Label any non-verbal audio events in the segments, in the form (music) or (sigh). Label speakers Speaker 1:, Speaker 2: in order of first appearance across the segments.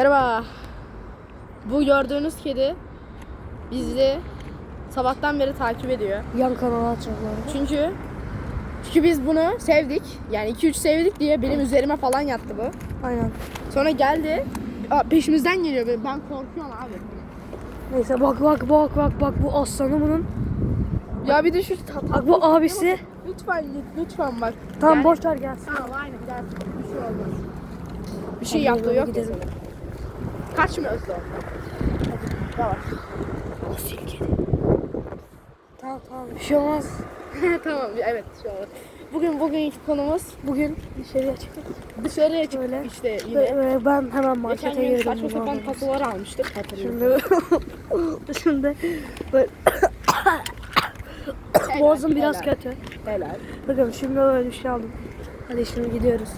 Speaker 1: Merhaba. Bu gördüğünüz kedi bizi sabahtan beri takip ediyor.
Speaker 2: Yan kanala atacaklar.
Speaker 1: Çünkü çünkü biz bunu sevdik. Yani 2-3 sevdik diye benim üzerime falan yattı bu.
Speaker 2: Aynen.
Speaker 1: Sonra geldi. Aa, peşimizden geliyor böyle. Ben korkuyorum abi.
Speaker 2: Neyse bak bak bak bak bak bu aslanı bunun.
Speaker 1: Ya bir de şu
Speaker 2: Bak bu abisi.
Speaker 1: Lütfen git lütfen bak.
Speaker 2: Tamam boş ver gelsin.
Speaker 1: Tamam aynen gel. Bir şey olmaz. Bir şey yaptığı yok
Speaker 2: gidelim.
Speaker 1: mesela. Kaçmıyoruz da. Yavaş.
Speaker 2: Tamam tamam bir şey olmaz.
Speaker 1: tamam (laughs) evet şu an. Bugün bugünkü konumuz
Speaker 2: Bugün dışarıya çıktık.
Speaker 1: dışarıya çıktık
Speaker 2: Öyle.
Speaker 1: işte yine.
Speaker 2: Ve Ben hemen
Speaker 1: Geçen
Speaker 2: markete
Speaker 1: gün
Speaker 2: girdim.
Speaker 1: saçma sapan
Speaker 2: aldım.
Speaker 1: tasolar almıştık. Hatırlıyorum.
Speaker 2: Şimdi (laughs) şimdi böyle (coughs)
Speaker 1: Helal,
Speaker 2: boğazım biraz
Speaker 1: helal,
Speaker 2: kötü.
Speaker 1: Helal.
Speaker 2: Bakın şimdi böyle bir şey aldım. Hadi şimdi gidiyoruz.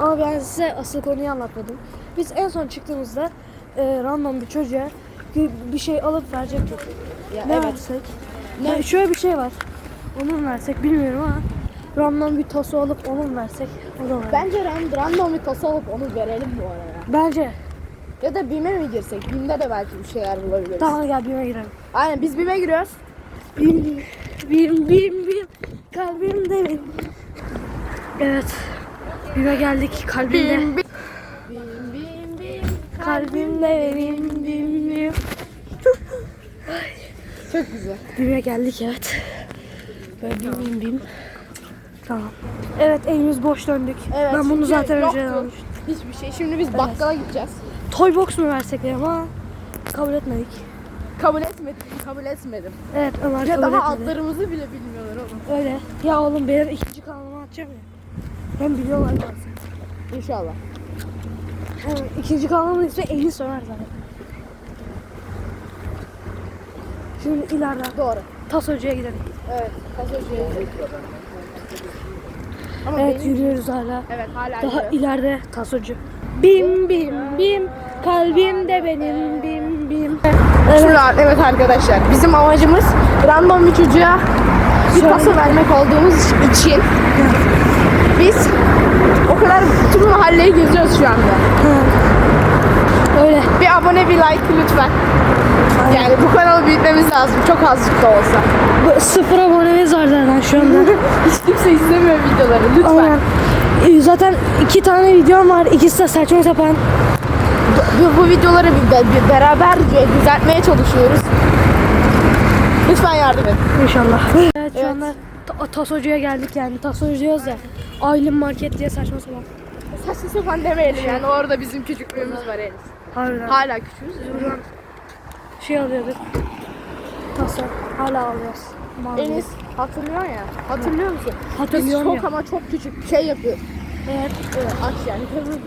Speaker 2: Ama ben size asıl konuyu anlatmadım. Biz en son çıktığımızda e, random bir çocuğa bir, bir şey alıp verecektik.
Speaker 1: Ya,
Speaker 2: Ne
Speaker 1: evet.
Speaker 2: versek?
Speaker 1: Ne?
Speaker 2: Ne? şöyle bir şey var. Onu mu versek bilmiyorum ama random bir taso alıp onu mu versek? O da var.
Speaker 1: Bence ran- random bir taso alıp onu verelim bu araya.
Speaker 2: Bence.
Speaker 1: Ya da BİM'e mi girsek? BİM'de de belki bir şeyler bulabiliriz.
Speaker 2: Tamam gel BİM'e girelim.
Speaker 1: Aynen biz BİM'e giriyoruz.
Speaker 2: Bim bim bim bim kalbimde bim. Evet. BİM'e geldik kalbimde.
Speaker 1: BİM BİM. BİM BİM Bim
Speaker 2: bim bim.
Speaker 1: Çok güzel.
Speaker 2: BİM'e geldik evet. Böyle bim bim bim. Tamam. Evet elimiz boş döndük.
Speaker 1: Evet,
Speaker 2: ben bunu
Speaker 1: çünkü
Speaker 2: zaten
Speaker 1: yoktu.
Speaker 2: önceden almıştım.
Speaker 1: Hiçbir şey. Şimdi biz bakkala gideceğiz.
Speaker 2: Toy box mu versek ama kabul etmedik.
Speaker 1: Kabul etmedim. Kabul etmedim.
Speaker 2: Evet Ömer
Speaker 1: Ya
Speaker 2: kabul
Speaker 1: daha
Speaker 2: etmedi.
Speaker 1: adlarımızı bile bilmiyorlar oğlum.
Speaker 2: Öyle. Ya oğlum benim ikinci kanalıma atacağım ya. Hem biliyorlar bazen.
Speaker 1: İnşallah.
Speaker 2: Hem ikinci kanalımın ismi Enis Ömer zaten. Şimdi ileriden
Speaker 1: Doğru.
Speaker 2: Tasocu'ya gidelim.
Speaker 1: Evet. Kasocuya Ama
Speaker 2: Evet
Speaker 1: benim...
Speaker 2: yürüyoruz hala.
Speaker 1: Evet hala
Speaker 2: Daha
Speaker 1: yürüyor.
Speaker 2: ileride Tasocu. Bim bim bim kalbimde benim bim bim.
Speaker 1: Şurada evet arkadaşlar bizim amacımız random bir çocuğa bir taso vermek olduğumuz için biz o kadar tüm mahalleyi geziyoruz şu anda.
Speaker 2: Öyle.
Speaker 1: Bir abone bir like lütfen. Yani bu kanalı büyütmemiz lazım çok azıcık da olsa.
Speaker 2: Bu sıfır abonemiz var zaten şu anda. (laughs)
Speaker 1: Hiç kimse izlemiyor videoları lütfen.
Speaker 2: Aynen. Ee, Zaten iki tane videom var. İkisi de saçma sapan.
Speaker 1: Bu, bu videoları bir, bir beraberce düzeltmeye çalışıyoruz. Lütfen yardım et.
Speaker 2: İnşallah. Evet şu
Speaker 1: Evet.
Speaker 2: anda ta- Tasocu'ya geldik yani. Tasocu diyoruz ya. Aylin Market diye saçma sapan.
Speaker 1: Saçma sapan demeyelim yani orada bizim küçüklüğümüz var henüz.
Speaker 2: Harbiden.
Speaker 1: Hala küçüğüz.
Speaker 2: Buradan şey alıyorduk. Taso. Hala alıyoruz. Mavi.
Speaker 1: Enis hatırlıyor ya. Hatırlıyor musun?
Speaker 2: Hatırlıyorum
Speaker 1: Biz çok
Speaker 2: ya.
Speaker 1: ama çok küçük şey yapıyor.
Speaker 2: Evet.
Speaker 1: Evet, aç yani.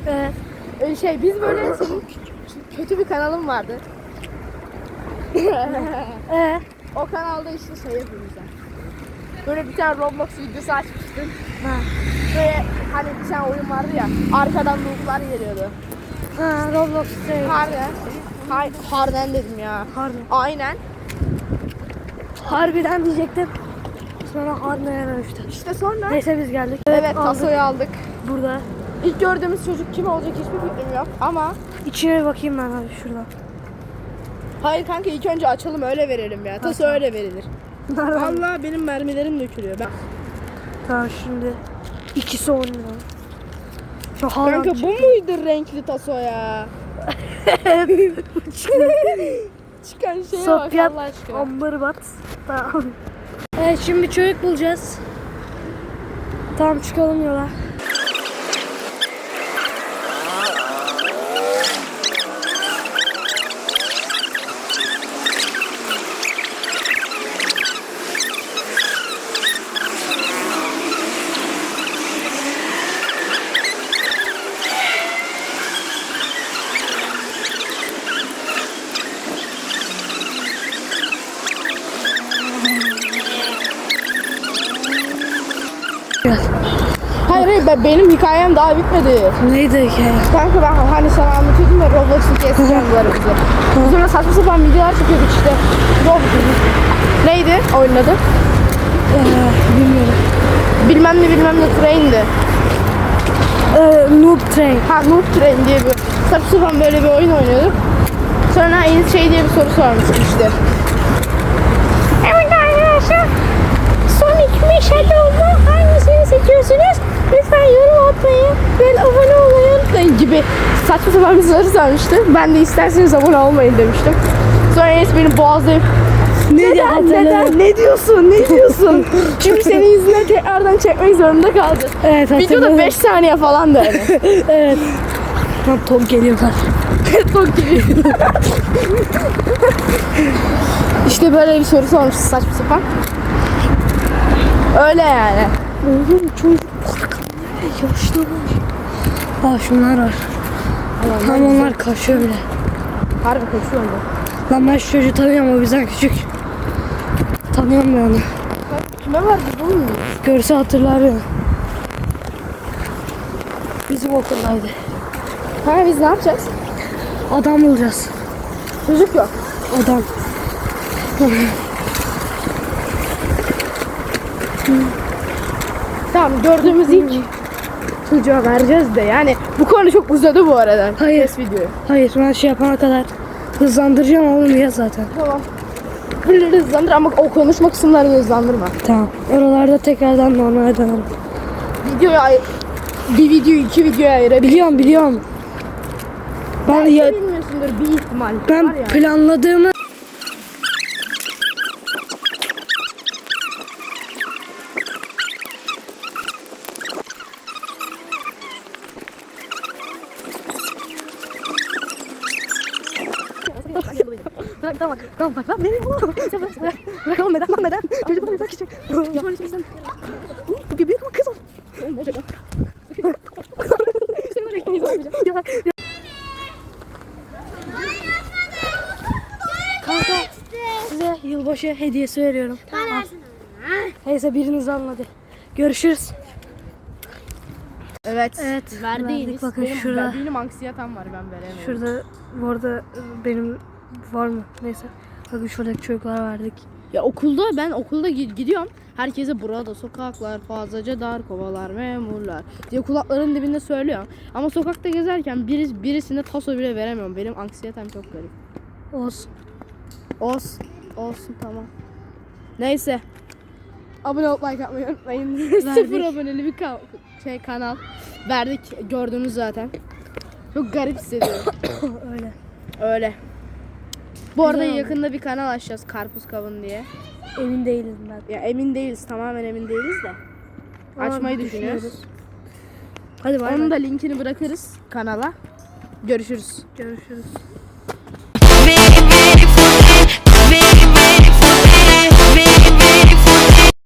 Speaker 2: Evet.
Speaker 1: Öyle (laughs) şey biz böyle senin kötü bir kanalın vardı. (laughs)
Speaker 2: Ee,
Speaker 1: o kanalda işte şey yapıyoruz yani. Böyle bir tane Roblox videosu açmıştın.
Speaker 2: ha.
Speaker 1: Böyle hani bir tane oyun vardı ya. Arkadan looplar geliyordu.
Speaker 2: Ha, Roblox şey.
Speaker 1: Harden. Hay, Harden dedim ya.
Speaker 2: Harbi.
Speaker 1: Aynen.
Speaker 2: Harbiden diyecektim. Sonra harbiden dönüştü.
Speaker 1: İşte sonra
Speaker 2: Neyse biz geldik.
Speaker 1: evet
Speaker 2: aldık.
Speaker 1: tasoyu aldık.
Speaker 2: Burada.
Speaker 1: İlk gördüğümüz çocuk kim olacak hiçbir fikrim yok ama
Speaker 2: İçine bakayım ben abi şurada.
Speaker 1: hayır kanka ilk önce açalım öyle verelim ya. Taso öyle verilir. Vallahi benim mermilerim dökülüyor. Ben...
Speaker 2: Tamam şimdi. İkisi 10 lira. Şu
Speaker 1: Kanka bu muydu renkli taso ya? (laughs) Çıkan şeye bak
Speaker 2: Sofya
Speaker 1: Allah aşkına.
Speaker 2: Amberbat. Tamam. Evet şimdi çocuk bulacağız. Tamam çıkalım yola.
Speaker 1: Hayır hayır ben, benim hikayem daha bitmedi.
Speaker 2: Neydi hikaye?
Speaker 1: Kanka ben hani sana anlatıyordum ya Roblox'un keseceğim bizi. Biz öyle saçma sapan videolar çekiyorduk işte. Roblox. Neydi oyunun adı?
Speaker 2: Ee, bilmiyorum.
Speaker 1: Bilmem ne bilmem ne Train'di.
Speaker 2: Ee, Noob Train.
Speaker 1: Ha Noob Train diye bir Saçma sapan böyle bir oyun oynuyorduk. Sonra Enis şey diye bir soru sormuştu işte. Evet arkadaşlar. Sonic mi Shadow mu? Hangisini seçiyorsunuz? Lütfen yorum atmayı ve abone olmayı unutmayın gibi saçma sapan bir soru sormuştu. Ben de isterseniz abone olmayın demiştim. Sonra Enes beni boğazlayıp
Speaker 2: Ne
Speaker 1: neden, neden, ne diyorsun, ne diyorsun? (laughs) Çünkü senin yüzünden tekrardan çekmek zorunda kaldı.
Speaker 2: Evet
Speaker 1: Videoda
Speaker 2: hatırladım.
Speaker 1: 5 saniye falan da öyle. (laughs)
Speaker 2: Evet. Lan top geliyorlar. (laughs)
Speaker 1: Çok gibi. işte böyle bir soru sormuştu saçma sapan. Öyle yani.
Speaker 2: Oğlum çocuk bak. Yaşlılar. Aa şunlar var. Tam onlar kaçıyor bile.
Speaker 1: Harbi kaçıyor mu?
Speaker 2: Lan ben şu çocuğu tanıyorum o bizden küçük. Tanıyorum ben onu.
Speaker 1: Kime vardı bu mu?
Speaker 2: Görse hatırlar ya. Bizim okuldaydı.
Speaker 1: Ha biz ne yapacağız?
Speaker 2: Adam bulacağız.
Speaker 1: Çocuk yok.
Speaker 2: Adam.
Speaker 1: Tamam gördüğümüz ilk çocuğa vereceğiz de yani bu konu çok uzadı bu arada.
Speaker 2: Hayır.
Speaker 1: Kes videoyu.
Speaker 2: Hayır ben şey yapana kadar hızlandıracağım oğlum ya zaten.
Speaker 1: Tamam. Böyle hızlandır ama o konuşma kısımlarını hızlandırma.
Speaker 2: Tamam. Oralarda tekrardan normale dönelim.
Speaker 1: Videoyu ay bir videoyu iki videoya ayırabilir.
Speaker 2: Biliyorum biliyorum. Ben
Speaker 1: Belki
Speaker 2: ya,
Speaker 1: bilmiyorsundur bir ihtimal.
Speaker 2: ben
Speaker 1: yani.
Speaker 2: planladığımı Bırak tamam tamam bak lan benim oğlum. Bırak bırak. Bırak oğlum neden lan neden? Çocuk bana küçük. Yapar mısın? Bu büyük mü kız o?
Speaker 1: Oğlum, olacak lan.
Speaker 2: Seni beklemeyiz olmayacak. Ya. Kanka size yılbaşı hediyesi veriyorum. Tamam. Neyse biriniz alın hadi. Görüşürüz.
Speaker 1: Evet.
Speaker 2: Evet,
Speaker 1: Verdiğiniz.
Speaker 2: verdik. Bakın
Speaker 1: benim,
Speaker 2: şurada.
Speaker 1: Benim anksiyetem var ben veremiyorum.
Speaker 2: Şurada bu arada benim var mı? Neyse. Bakın şuradaki çocuklara verdik.
Speaker 1: Ya okulda ben okulda gi- gidiyorum. Herkese burada sokaklar fazlaca dar kovalar memurlar diye kulaklarının dibinde söylüyorum. Ama sokakta gezerken biri, birisine taso bile veremiyorum. Benim anksiyetem çok garip.
Speaker 2: Olsun.
Speaker 1: Olsun. Olsun tamam. Neyse. Abone olup like atmayı unutmayın. (laughs) Sıfır aboneli bir ka- şey kanal. Verdik gördünüz zaten. Çok garip hissediyorum. (coughs)
Speaker 2: Öyle.
Speaker 1: Öyle. Bu arada
Speaker 2: Güzel
Speaker 1: yakında bir kanal açacağız Karpuz Kavun diye.
Speaker 2: Emin değilim ben.
Speaker 1: Ya emin değiliz tamamen emin değiliz de. Açmayı düşünüyoruz.
Speaker 2: Hadi bay
Speaker 1: Onun
Speaker 2: bay.
Speaker 1: da linkini bırakırız kanala. Görüşürüz.
Speaker 2: Görüşürüz.